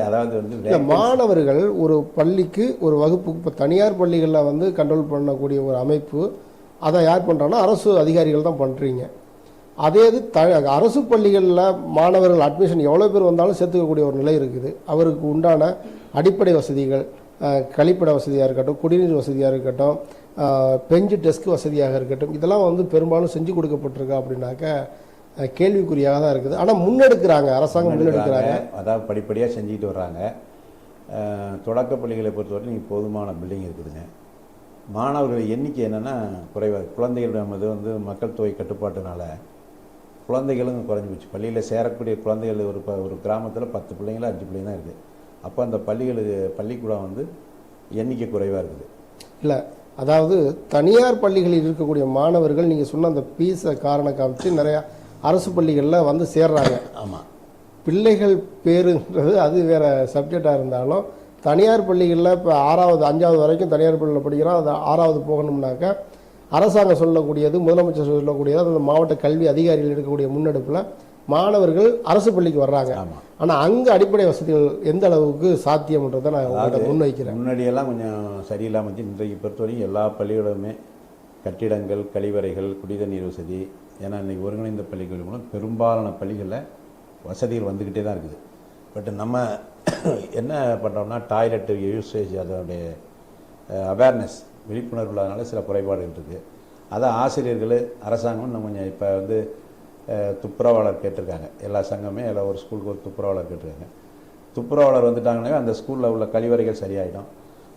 அதாவது வந்து
மாணவர்கள் ஒரு பள்ளிக்கு ஒரு வகுப்புக்கு இப்போ தனியார் பள்ளிகளில் வந்து கண்ட்ரோல் பண்ணக்கூடிய ஒரு அமைப்பு அதை யார் பண்ணுறாங்கன்னா அரசு அதிகாரிகள் தான் பண்ணுறீங்க அதே இது த அரசு பள்ளிகளில் மாணவர்கள் அட்மிஷன் எவ்வளோ பேர் வந்தாலும் சேர்த்துக்கக்கூடிய ஒரு நிலை இருக்குது. அவருக்கு உண்டான அடிப்படை வசதிகள் கழிப்பிட வசதியாக இருக்கட்டும் குடிநீர் வசதியாக இருக்கட்டும் பெஞ்சு டெஸ்க் வசதியாக இருக்கட்டும் இதெல்லாம் வந்து பெரும்பாலும் செஞ்சு கொடுக்கப்பட்டிருக்கா அப்படின்னாக்க கேள்விக்குறியாக தான் இருக்குது. ஆனால் முன்னெடுக்கிறாங்க அரசாங்கம் முன்னெடுக்கிறாங்க.
அதாவது படிப்படியாக செஞ்சுக்கிட்டு வர்றாங்க. தொடக்க பள்ளிகளை பொறுத்தவரை நீங்கள் போதுமான பில்டிங் இருக்குதுங்க. மாணவர்கள் எண்ணிக்கை என்னென்னா குறைவாக குழந்தைகள் நமது வந்து மக்கள் தொகை கட்டுப்பாட்டுனால குழந்தைகளும் குறைஞ்சி போச்சு. பள்ளியில் சேரக்கூடிய குழந்தைகள் ஒரு ப ஒரு கிராமத்தில் பத்து பிள்ளைங்கள அஞ்சு பிள்ளைங்க தான் இருக்குது அப்போ அந்த பள்ளிகளுக்கு பள்ளிக்கூடம் வந்து எண்ணிக்கை குறைவாக இருக்குது.
இல்லை அதாவது தனியார் பள்ளிகளில் இருக்கக்கூடிய மாணவர்கள் நீங்கள் சொன்ன அந்த பீஸை காரணம் காமிச்சு நிறையா அரசு பள்ளிகளில் வந்து சேர்றாங்க.
ஆமாம்
பிள்ளைகள் பேருன்றது அது வேற சப்ஜெக்டாக இருந்தாலும் தனியார் பள்ளிகளில் இப்போ ஆறாவது அஞ்சாவது வரைக்கும் தனியார் பள்ளியில் படிக்கிறோம். அது ஆறாவது போகணும்னாக்கா அரசாங்கம் சொல்லக்கூடியது முதலமைச்சர் சொல்லக்கூடியது அந்த மாவட்ட கல்வி அதிகாரிகள் எடுக்கக்கூடிய முன்னெடுப்பில் மாணவர்கள் அரசு பள்ளிக்கு வர்றாங்க.
ஆமாம்
ஆனால் அங்கே அடிப்படை வசதிகள் எந்த அளவுக்கு சாத்தியம்ன்றதை நான் உங்கள்கிட்ட முன்வைக்கிறேன்.
முன்னாடியெல்லாம் கொஞ்சம் சரியில்லாமல் இருந்துச்சு. இன்றைக்கு பொறுத்தவரைக்கும் எல்லா பள்ளிகளுமே கட்டிடங்கள் கழிவறைகள் குடிதண்ணீர் வசதி ஏன்னா இன்றைக்கி ஒருங்கிணைந்த பள்ளிகள் மூலம் பெரும்பாலான பள்ளிகளில் வசதிகள் வந்துக்கிட்டே தான் இருக்குது. பட் நம்ம என்ன பண்ணுறோம்னா டாய்லெட்டு யூசேஜ் அதோடைய அவேர்னஸ் விழிப்புணர்வு இல்லாதனால சில குறைபாடுகள் இருக்குது அதை ஆசிரியர்கள் அரசாங்கம் இன்னும் கொஞ்சம் இப்போ வந்து துப்புரவாளர் கேட்டிருக்காங்க. எல்லா சங்கமே எல்லா ஒரு ஸ்கூலுக்கு ஒரு துப்புரவாளர் கேட்டிருக்காங்க. துப்புரவாளர் வந்துட்டாங்கனாவே அந்த ஸ்கூலில் உள்ள கழிவறைகள் சரியாயிடும்.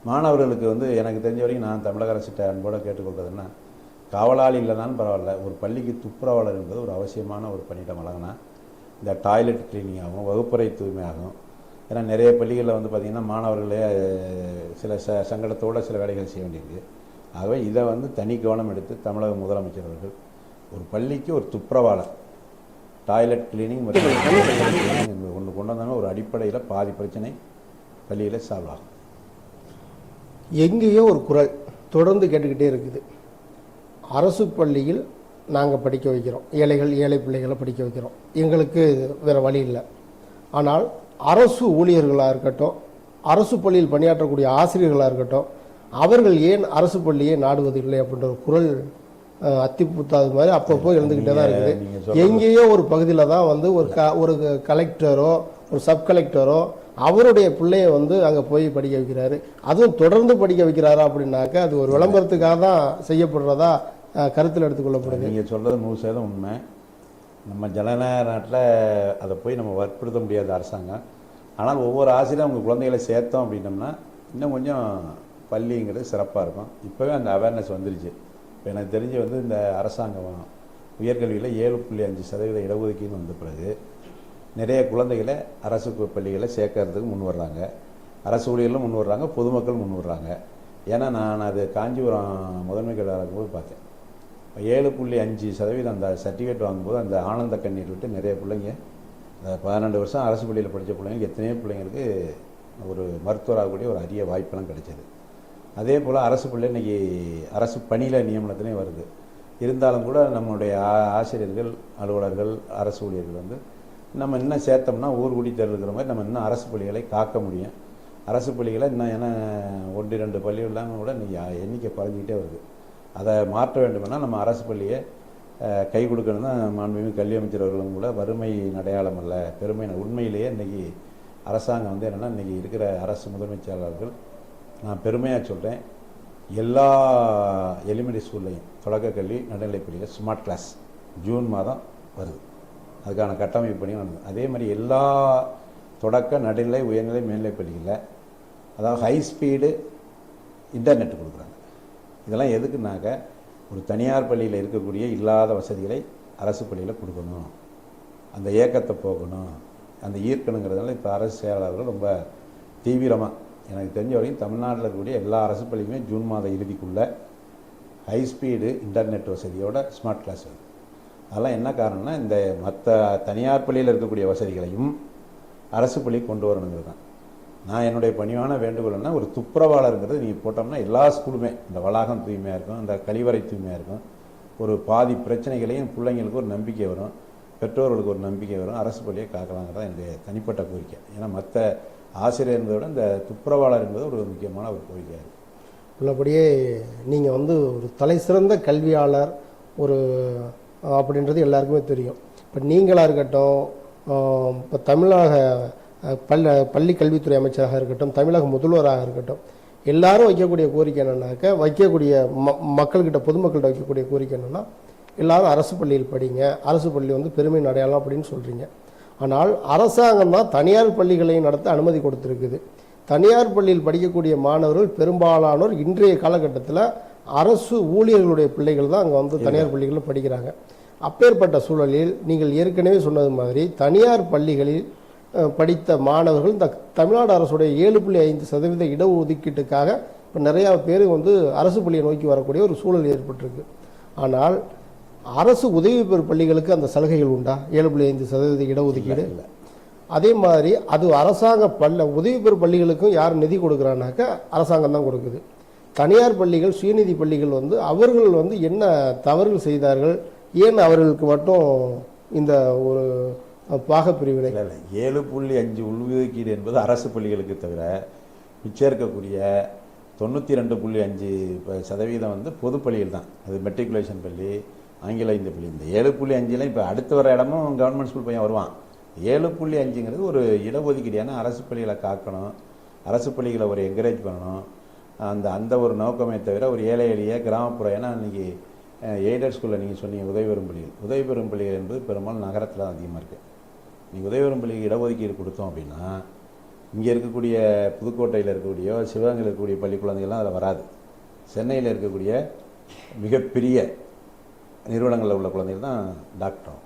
மாணவர்களுக்கு வந்து எனக்கு தெரிஞ்ச வரைக்கும் நான் தமிழக அரசிட்ட அன்போடு கேட்டுக்கொள்கிறதுன்னா காவலாளி இல்லைனாலும் பரவாயில்ல. ஒரு பள்ளிக்கு துப்புரவாளர் என்பது ஒரு அவசியமான ஒரு பணியிடம் வழங்கினா இந்த டாய்லெட் க்ளீனிங் ஆகும் வகுப்பறை தூய்மையாகும் ஏன்னா நிறைய பள்ளிகளில் வந்து பார்த்திங்கன்னா மாணவர்களே சில ச சங்கடத்தோடு சில வேலைகள் செய்ய வேண்டியிருக்கு. ஆகவே இதை வந்து தனி கவனம் எடுத்து தமிழக முதலமைச்சர் அவர்கள் ஒரு பள்ளிக்கு ஒரு துப்புரவாளர் டாய்லெட் கிளீனிங் மற்றும் ஒன்று கொண்டு வந்தாங்க ஒரு அடிப்படையில் பாதி பிரச்சனை பள்ளியில் சால்வ் ஆகும்.
எங்கேயோ ஒரு குரல் தொடர்ந்து கேட்டுக்கிட்டே இருக்குது. அரசு பள்ளியில் நாங்கள் படிக்க வைக்கிறோம். ஏழைகள் ஏழை பிள்ளைகளை படிக்க வைக்கிறோம். எங்களுக்கு வேறு வழி இல்லை. ஆனால் அரசு ஊழியர்களாக இருக்கட்டும் அரசு பள்ளியில் பணியாற்றக்கூடிய ஆசிரியர்களாக இருக்கட்டும் அவர்கள் ஏன் அரசு பள்ளியை நாடுவதில்லை அப்படின்ற ஒரு குரல் அஹ், அத்தி புத்தாது மாதிரி அப்பப்போ எழுந்துக்கிட்டே தான் இருக்குது. எங்கேயோ ஒரு பகுதியில் தான் வந்து ஒரு க ஒரு கலெக்டரோ ஒரு சப் கலெக்டரோ அவருடைய பிள்ளைய வந்து அங்கே போய் படிக்க வைக்கிறாரு. அதுவும் தொடர்ந்து படிக்க வைக்கிறாரா அப்படின்னாக்க அது ஒரு விளம்பரத்துக்காக தான் செய்யப்படுறதா கருத்தில் எடுத்துக்கொள்ளப்படுது.
நீங்கள் சொல்கிறது நூறு சதவீதம் உண்மை. நம்ம ஜனநாயக நாட்டில் அதை போய் நம்ம வற்புறுத்த முடியாது அரசாங்கம். ஆனால் ஒவ்வொரு ஆசிரியரும் அவங்க குழந்தைகளை சேர்த்தோம் அப்படின்னோம்னா இன்னும் கொஞ்சம் பள்ளிங்கிறது சிறப்பாக இருக்கும். இப்போவே அந்த அவேர்னஸ் வந்துருச்சு. இப்போ எனக்கு தெரிஞ்சு வந்து இந்த அரசாங்கம் உயர்கல்வியில் ஏழு புள்ளி அஞ்சு சதவீத இடஒதுக்கீடு வந்த பிறகு நிறைய குழந்தைகளை அரசு பள்ளிகளை சேர்க்கறதுக்கு முன் வர்றாங்க. அரசு ஊழியர்களும் முன் வர்றாங்க பொதுமக்கள் முன் வர்றாங்க. ஏன்னா நான் அது காஞ்சிபுரம் முதன்மை கல்வியாளர் போது பார்த்தேன். ஏழு புள்ளி அஞ்சு சதவீதம் அந்த சர்டிஃபிகேட் வாங்கும்போது அந்த ஆனந்த கண்ணீர் விட்டு நிறைய பிள்ளைங்க அந்த வருஷம் அரசு பள்ளியில் படித்த பிள்ளைங்களுக்கு எத்தனையோ பிள்ளைங்களுக்கு ஒரு மருத்துவராகக்கூடிய ஒரு அரிய வாய்ப்பெல்லாம் கிடைச்சது. அதே போல் அரசு பள்ளியில் இன்னைக்கு அரசு பணியில் நியமனத்துலேயும் வருது. இருந்தாலும் கூட நம்மளுடைய ஆசிரியர்கள் அலுவலர்கள் அரசு ஊழியர்கள் வந்து நம்ம இன்னும் சேர்த்தோம்னா ஊர் குடி இருக்கிற மாதிரி நம்ம இன்னும் அரசு பள்ளிகளை காக்க முடியும். அரசு பள்ளிகளை இன்னும் ஏன்னா ஒன்று ரெண்டு பள்ளிகள்லாம் கூட இன்றைக்கி எண்ணிக்கை குறைஞ்சிக்கிட்டே வருது. அதை மாற்ற வேண்டுமென்னா நம்ம அரசு பள்ளியை கை கொடுக்கணும் தான் மாண்புமிகு கல்வி அமைச்சர் அவர்களும் கூட. வறுமை அடையாளம் அல்ல பெருமை உண்மையிலேயே இன்றைக்கி அரசாங்கம் வந்து என்னென்னா இன்றைக்கி இருக்கிற அரசு முதலமைச்சாளர்கள் நான் பெருமையாக சொல்கிறேன் எல்லா எலிமெண்ட்ரி ஸ்கூல்லையும் தொடக்க கல்வி நடுநிலைப் பள்ளியில் ஸ்மார்ட் கிளாஸ் ஜூன் மாதம் வருது. அதுக்கான கட்டமைப்பு பணியும் நடந்தது அதே மாதிரி எல்லா தொடக்க நடுநிலை உயர்நிலை மேல்நிலை பள்ளிகளில் அதாவது ஹை ஸ்பீடு இன்டர்நெட் கொடுக்குறாங்க. இதெல்லாம் எதுக்குனாக்க ஒரு தனியார் பள்ளியில் இருக்கக்கூடிய இல்லாத வசதிகளை அரசு பள்ளியில் கொடுக்கணும். அந்த ஏக்கத்தை போகணும் அந்த ஈர்க்கணுங்கிறதுனால இப்போ அரசு செயலாளர்கள் ரொம்ப தீவிரமாக எனக்கு தெரிஞ்ச வரைக்கும் தமிழ்நாட்டில் இருக்கக்கூடிய எல்லா அரசு பள்ளியுமே ஜூன் மாத இறுதிக்குள்ளே ஹை ஸ்பீடு இன்டர்நெட் வசதியோட ஸ்மார்ட் கிளாஸ் வருது அதெல்லாம் என்ன காரணம்னா இந்த மற்ற தனியார் பள்ளியில் இருக்கக்கூடிய வசதிகளையும் அரசு பள்ளி கொண்டு வரணுங்கிறது தான் நான் என்னுடைய பணிவான வேண்டுகோள்னா ஒரு துப்புரவாளருங்கிறது நீங்கள் போட்டோம்னா எல்லா ஸ்கூலுமே இந்த வளாகம் தூய்மையாக இருக்கும் இந்த கழிவறை தூய்மையாக இருக்கும். ஒரு பாதி பிரச்சனைகளையும் பிள்ளைங்களுக்கு ஒரு நம்பிக்கை வரும் பெற்றோர்களுக்கு ஒரு நம்பிக்கை வரும் அரசு பள்ளியை காக்கலாங்கிறது என்னுடைய தனிப்பட்ட கோரிக்கை. ஏன்னா மற்ற ஆசிரியர் என்பதை விட இந்த துப்புரவாளர் என்பது ஒரு முக்கியமான ஒரு கோரிக்கையாக இருக்குது
உள்ளபடியே நீங்கள் வந்து ஒரு தலை சிறந்த கல்வியாளர் ஒரு அப்படின்றது எல்லாருக்குமே தெரியும். இப்போ நீங்களாக இருக்கட்டும் இப்போ தமிழக பள்ள பள்ளி கல்வித்துறை அமைச்சராக இருக்கட்டும் தமிழக முதல்வராக இருக்கட்டும் எல்லாரும் வைக்கக்கூடிய கோரிக்கை என்னன்னாக்க வைக்கக்கூடிய ம மக்கள்கிட்ட பொதுமக்கள்கிட்ட வைக்கக்கூடிய கோரிக்கை என்னென்னா எல்லாரும் அரசு பள்ளியில் படிங்க அரசு பள்ளி வந்து பெருமை அடையாளம் அப்படின்னு சொல்கிறீங்க ஆனால் அரசாங்கம் தான் தனியார் பள்ளிகளை நடத்த அனுமதி கொடுத்துருக்குது. தனியார் பள்ளியில் படிக்கக்கூடிய மாணவர்கள் பெரும்பாலானோர் இன்றைய காலகட்டத்தில் அரசு ஊழியர்களுடைய பிள்ளைகள் தான் அங்கே வந்து தனியார் பள்ளிகளில் படிக்கிறாங்க. அப்பேற்பட்ட சூழலில் நீங்கள் ஏற்கனவே சொன்னது மாதிரி தனியார் பள்ளிகளில் படித்த மாணவர்கள் இந்த தமிழ்நாடு அரசுடைய ஏழு புள்ளி ஐந்து சதவீத இடஒதுக்கீட்டுக்காக இப்போ நிறையா பேர் வந்து அரசு பள்ளியை நோக்கி வரக்கூடிய ஒரு சூழல் ஏற்பட்டிருக்கு. ஆனால் அரசு உதவி பெறும் பள்ளிகளுக்கு அந்த சலுகைகள் உண்டா? ஏழு புள்ளி ஐந்து சதவீத இடஒதுக்கீடு?
இல்லை
அதே மாதிரி அது அரசாங்க பள்ள உதவி பெறும் பள்ளிகளுக்கும் யார் நிதி கொடுக்குறானாக்கா அரசாங்கம் தான் கொடுக்குது. தனியார் பள்ளிகள் சுயநிதி பள்ளிகள் வந்து அவர்கள் வந்து என்ன தவறுகள் செய்தார்கள்? ஏன் அவர்களுக்கு மட்டும் இந்த ஒரு பாகப்பிரிவினை
இல்லை இல்லை. ஏழு புள்ளி அஞ்சு உள்ஒதுக்கீடு என்பது அரசு பள்ளிகளுக்கு தவிர மிச்சம் இருக்கக்கூடிய தொண்ணூற்றி ரெண்டு புள்ளி அஞ்சு சதவீதம் வந்து பொது பள்ளிகள் தான். அது மெட்ரிகுலேஷன் பள்ளி ஆங்கில இந்திய பள்ளி. இந்த ஏழு புள்ளி அஞ்சில் இப்போ அடுத்து வர இடமும் கவர்மெண்ட் ஸ்கூல் பையன் வருவான். ஏழு புள்ளி அஞ்சுங்கிறது ஒரு இடஒதுக்கீடு ஏன்னா அரசு பள்ளிகளை காக்கணும். அரசு பள்ளிகளை ஒரு என்கரேஜ் பண்ணணும். அந்த அந்த ஒரு நோக்கமே தவிர ஒரு ஏழை எளிய கிராமப்புற ஏன்னா இன்றைக்கி எய்டட் ஸ்கூலில் நீங்கள் சொன்னீங்க உதவி பெறும் பள்ளிகள். உதவி பெறும் பள்ளிகள் என்பது பெரும்பாலும் நகரத்தில் தான் அதிகமாக இருக்குது நீங்கள் உதயபுரம் பள்ளிக்கு இடஒதுக்கீடு கொடுத்தோம் அப்படின்னா இங்கே இருக்கக்கூடிய புதுக்கோட்டையில் இருக்கக்கூடிய சிவகங்கையில் இருக்கக்கூடிய பள்ளி குழந்தைகள்லாம் அதில் வராது. சென்னையில் இருக்கக்கூடிய மிகப்பெரிய நிறுவனங்களில் உள்ள குழந்தைகள் தான் டாக்டர்.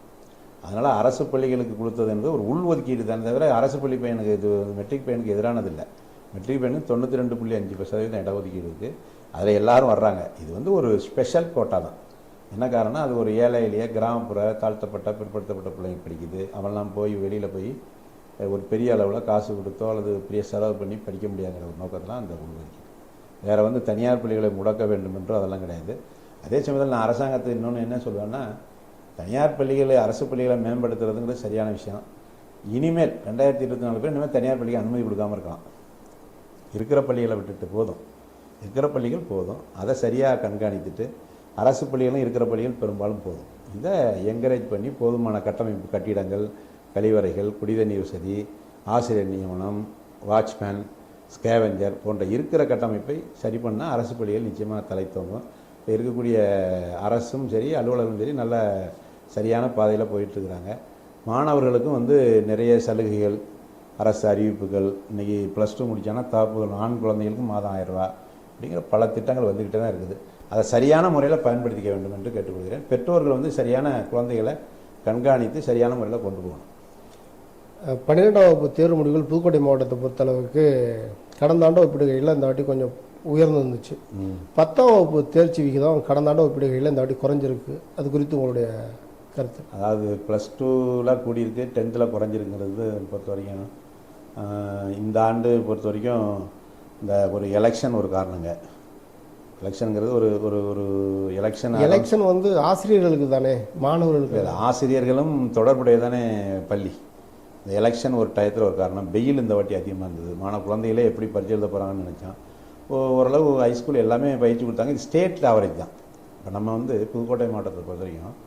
அதனால் அரசு பள்ளிகளுக்கு கொடுத்தது என்பது ஒரு உள் ஒதுக்கீடு தானே தவிர அரசு பள்ளி பையனுக்கு இது மெட்ரிக் பையனுக்கு எதிரானதில்லை மெட்ரிக் பையனுக்கு தொண்ணூற்றி ரெண்டு புள்ளி அஞ்சு சதவீதம் இடஒதுக்கீடு இருக்குது அதில் எல்லோரும் வர்றாங்க. இது வந்து ஒரு ஸ்பெஷல் கோட்டா தான். என்ன காரணம் அது ஒரு ஏழை எளிய கிராமப்புற தாழ்த்தப்பட்ட பிற்படுத்தப்பட்ட பிள்ளைங்க படிக்குது. அவன்லாம் போய் வெளியில் போய் ஒரு பெரிய அளவில் காசு கொடுத்தோ அல்லது பெரிய செலவு பண்ணி படிக்க முடியாதுங்கிற ஒரு நோக்கத்தில் அந்த உள்ஒதுக்கீடு வேறு வந்து தனியார் பள்ளிகளை முடக்க வேண்டும் என்றோ அதெல்லாம் கிடையாது. அதே சமயத்தில் நான் அரசாங்கத்தை இன்னொன்று என்ன சொல்லுவேன்னா தனியார் பள்ளிகளை அரசு பள்ளிகளை மேம்படுத்துறதுங்கிறது சரியான விஷயம். இனிமேல் ரெண்டாயிரத்தி இருபத்தி நாலு பேர் இனிமேல் தனியார் பள்ளிக்கு அனுமதி கொடுக்காம இருக்கலாம். இருக்கிற பள்ளிகளை விட்டுட்டு போதும். இருக்கிற பள்ளிகள் போதும். அதை சரியாக கண்காணித்துட்டு அரசு பள்ளிகளும் இருக்கிற பள்ளிகள் பெரும்பாலும் போதும். இதை என்கரேஜ் பண்ணி போதுமான கட்டமைப்பு கட்டிடங்கள் கழிவறைகள் குடிதண்ணீர் வசதி ஆசிரியர் நியமனம் வாட்ச்மேன் ஸ்கேவெஞ்சர் போன்ற இருக்கிற கட்டமைப்பை சரி பண்ணால் அரசு பள்ளிகள் நிச்சயமாக தலைத்தோங்கும். இப்போ இருக்கக்கூடிய அரசும் சரி அலுவலர்களும் சரி நல்ல சரியான பாதையில் போயிட்டுருக்குறாங்க. மாணவர்களுக்கும் வந்து நிறைய சலுகைகள் அரசு அறிவிப்புகள் இன்றைக்கி ப்ளஸ் டூ முடித்தானா தாப்புகள் ஆண் குழந்தைகளுக்கும் மாதம் ஆயிரம் அப்படிங்கிற பல திட்டங்கள் வந்துக்கிட்டே தான் இருக்குது. அதை சரியான முறையில் பயன்படுத்திக்க வேண்டும் என்று கேட்டுக்கொள்கிறேன். பெற்றோர்கள் வந்து சரியான குழந்தைகளை கண்காணித்து சரியான முறையில் கொண்டு போகணும்.
பன்னிரெண்டாம் வகுப்பு தேர்வு முடிவுகள் புதுக்கோட்டை மாவட்டத்தை பொறுத்தளவுக்கு கடந்த ஆண்டு ஒப்பிடுகையில் இந்த வாட்டி கொஞ்சம் உயர்ந்து இருந்துச்சு பத்தாம் வகுப்பு தேர்ச்சி விகிதம் கடந்த ஆண்டு ஒப்பிடுகையில் இந்த வாட்டி குறைஞ்சிருக்கு. அது குறித்து உங்களுடைய கருத்து?
அதாவது ப்ளஸ் டூவில் கூடியிருக்கு டென்த்தில் குறைஞ்சிருக்கிறது பொறுத்த வரைக்கும். இந்த ஆண்டு பொறுத்த வரைக்கும் இந்த ஒரு எலெக்ஷன் ஒரு காரணங்க. எலெக்ஷனுங்கிறது ஒரு ஒரு ஒரு எலெக்ஷன்
எலெக்ஷன் வந்து ஆசிரியர்களுக்கு தானே மாணவர்களுக்கு
ஆசிரியர்களும் தொடர்புடையதானே பள்ளி. இந்த எலெக்ஷன் ஒரு டயத்தில் ஒரு காரணம். வெயில் இந்த வாட்டி அதிகமாக இருந்தது. மாணவ குழந்தைகளே எப்படி பரிச்சை எழுத போகிறாங்கன்னு நினச்சோம் ஓ- ஓரளவு ஹைஸ்கூல் எல்லாமே பயிற்சி கொடுத்தாங்க. இது ஸ்டேட் ஆவரேஜ் தான். இப்போ நம்ம வந்து புதுக்கோட்டை மாவட்டத்தை பொறுத்த வரைக்கும்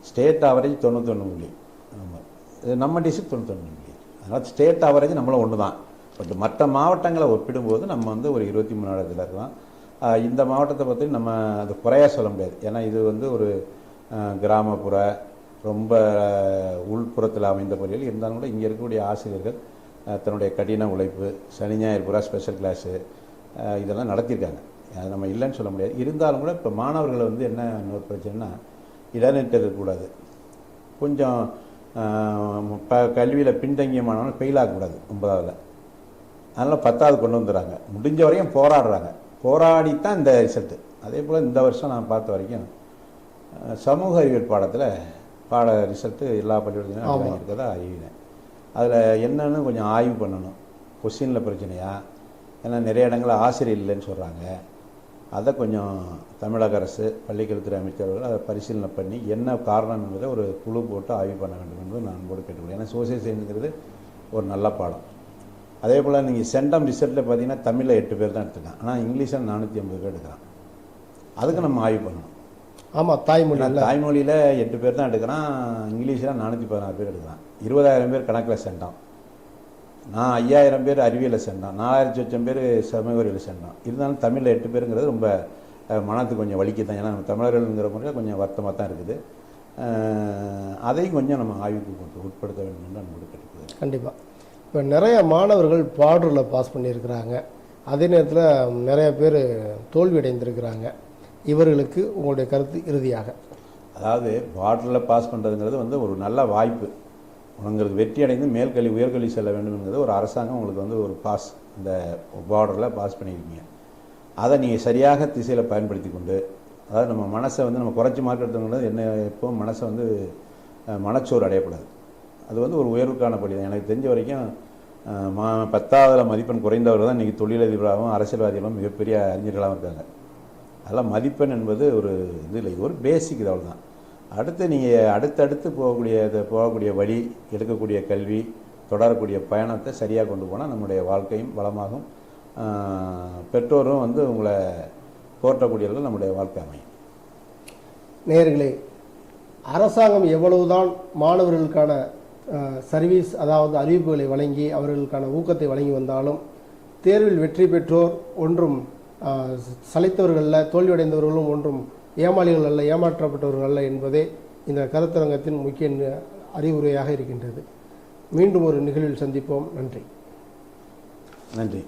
ஸ்டேட் ஆவரேஜ் தொண்ணூத்தொன்று புள்ளி இது நம்ம டிஸ்ட்ரிக்ட் தொண்ணூத்தொன்று புள்ளி. அதனால் ஸ்டேட் ஆவரேஜ் நம்மளும் ஒன்று தான் பட் மற்ற மாவட்டங்களை ஒப்பிடும்போது நம்ம வந்து ஒரு இருபத்தி மூணு இடத்துல இருக்கலாம். இந்த மாவட்டத்தை பற்றி நம்ம அது குறையாக சொல்ல முடியாது. ஏன்னா இது வந்து ஒரு கிராமப்புற ரொம்ப உள்புறத்தில் அமைந்த பள்ளிகள் இருந்தாலும் கூட இங்கே இருக்கக்கூடிய ஆசிரியர்கள் தன்னுடைய கடின உழைப்பு சனி ஞாயிறு புறா ஸ்பெஷல் கிளாஸு இதெல்லாம் நடத்தியிருக்காங்க. அது நம்ம இல்லைன்னு சொல்ல முடியாது. இருந்தாலும் கூட இப்போ மாணவர்களை வந்து என்ன இன்னொரு பிரச்சனைனா இடைநிறுத்தம் இருக்கக்கூடாது. கொஞ்சம் இப்போ ப கல்வியில் பின்தங்கிய மாணவர்கள் ஃபெயில் ஆகக்கூடாது. ஒன்பதாவதில். அதனால் பத்தாவது கொண்டு வந்துடுறாங்க. முடிஞ்ச வரையும் போராடுறாங்க. போராடி தான் இந்த ரிசல்ட்டு அதே போல் இந்த வருஷம் நான் பார்த்த வரைக்கும் சமூக அறிவியல் பாடத்தில் பாட ரிசல்ட்டு எல்லா பள்ளிக்கூடத்துலையும். வாங்கியிருக்கதா அறிவினேன் அதில் என்னன்னு கொஞ்சம் ஆய்வு பண்ணணும். கொஸ்டினில் பிரச்சனையா? ஏன்னா நிறைய இடங்களில் ஆசிரியர் இல்லைன்னு சொல்கிறாங்க அதை கொஞ்சம் தமிழக அரசு பள்ளிக்கல்வித்துறை அமைச்சர்கள் அதை பரிசீலனை பண்ணி என்ன காரணம் என்பதை ஒரு குழு போட்டு ஆய்வு பண்ண வேண்டும் என்று நான் அன்போடு கேட்டுக்கிறேன் ஏன்னா சோசியல் சயின்ஸுங்கிறது ஒரு நல்ல பாடம். அதே போல் நீங்கள் சென்டம் ரிசல்ட்டில் பார்த்தீங்கன்னா தமிழில் எட்டு பேர் தான் எடுத்துருக்கான் ஆனால் இங்கிலீஷில் நானூற்றி ஐம்பது பேர் எடுக்கிறான் அதுக்கு நம்ம ஆய்வு பண்ணணும்.
ஆமா தாய்மொழி
தாய்மொழியில் எட்டு பேர் தான் எடுக்கிறான் இங்கிலீஷில் நானூற்றி பதினாறு பேர் எடுக்கிறான் இருபதாயிரம் பேர் கணக்கில் சென்றான் நான் ஐயாயிரம் பேர் அறிவியலில் சென்றான் நாலாயிரத்தி சொச்சம் பேர் சமூக அறிவியல் சென்றான் இருந்தாலும் தமிழில் எட்டு பேருங்கிறது ரொம்ப மனத்துக்கு கொஞ்சம் வலிக்கு தான். ஏன்னா நம்ம தமிழர்கள்ங்கிற முறையில் கொஞ்சம் வருத்தமாக தான் இருக்குது. அதையும் கொஞ்சம் நம்ம ஆய்வுக்கு உட்படுத்த வேண்டும் என்று நான் கேட்டுக்கிறேன்
கண்டிப்பா. இப்போ நிறைய மாணவர்கள் பார்டரில் பாஸ் பண்ணியிருக்கிறாங்க. அதே நேரத்தில் நிறைய பேர் தோல்வி அடைந்திருக்கிறாங்க இவர்களுக்கு உங்களுடைய கருத்து இறுதியாக.
அதாவது பார்டரில் பாஸ் பண்ணுறதுங்கிறது வந்து ஒரு நல்ல வாய்ப்பு. உங்களுக்கு வெற்றி அடைந்து மேல்கல்வி உயர்கல்வி செல்ல வேண்டும்ங்கிறது ஒரு அரசாங்கம் உங்களுக்கு வந்து ஒரு பாஸ் இந்த பார்டரில் பாஸ் பண்ணியிருக்கீங்க அதை நீங்கள் சரியாக திசையில் பயன்படுத்தி கொண்டு அதாவது நம்ம மனசை வந்து நம்ம குறைச்சி மார்க் எடுத்துங்கிறது என்ன எப்போ மனசை வந்து மனச்சோறு அடையக்கூடாது. அது வந்து ஒரு உயர்வுக்கான படி தான் எனக்கு தெரிஞ்ச வரைக்கும் மா பத்தாவதில் மதிப்பெண் குறைந்தவர் தான் இன்றைக்கி தொழிலதிபராகவும் அரசியல்வாதிகளும் மிகப்பெரிய அறிஞர்களாகவும் இருக்காங்க. அதெல்லாம் மதிப்பெண் என்பது ஒரு இது இல்லை. இது ஒரு பேசிக் இது அவ்வளோதான் அடுத்து நீங்கள் அடுத்தடுத்து போகக்கூடிய இதை போகக்கூடிய வழி எடுக்கக்கூடிய கல்வி தொடரக்கூடிய பயணத்தை சரியாக கொண்டு போனால் நம்முடைய வாழ்க்கையும் வளமாகும். பெற்றோரும் வந்து உங்களை போற்றக்கூடியவர்கள் நம்முடைய வாழ்க்கை அமையும்.
நேர்களே அரசாங்கம் எவ்வளவுதான் மாணவர்களுக்கான சர்வீஸ் அதாவது அறிவிப்புகளை வழங்கி அவர்களுக்கான ஊக்கத்தை வழங்கி வந்தாலும் தேர்வில் வெற்றி பெற்றோர் ஒன்றும் சளைத்தவர்கள் தோல்வியடைந்தவர்களும் ஒன்றும் ஏமாளிகள் அல்ல ஏமாற்றப்பட்டவர்கள் அல்ல என்பதே இந்த கருத்தரங்கத்தின் முக்கிய அறிவுரையாக இருக்கின்றது. மீண்டும் ஒரு நிகழ்வில் சந்திப்போம். நன்றி.
நன்றி.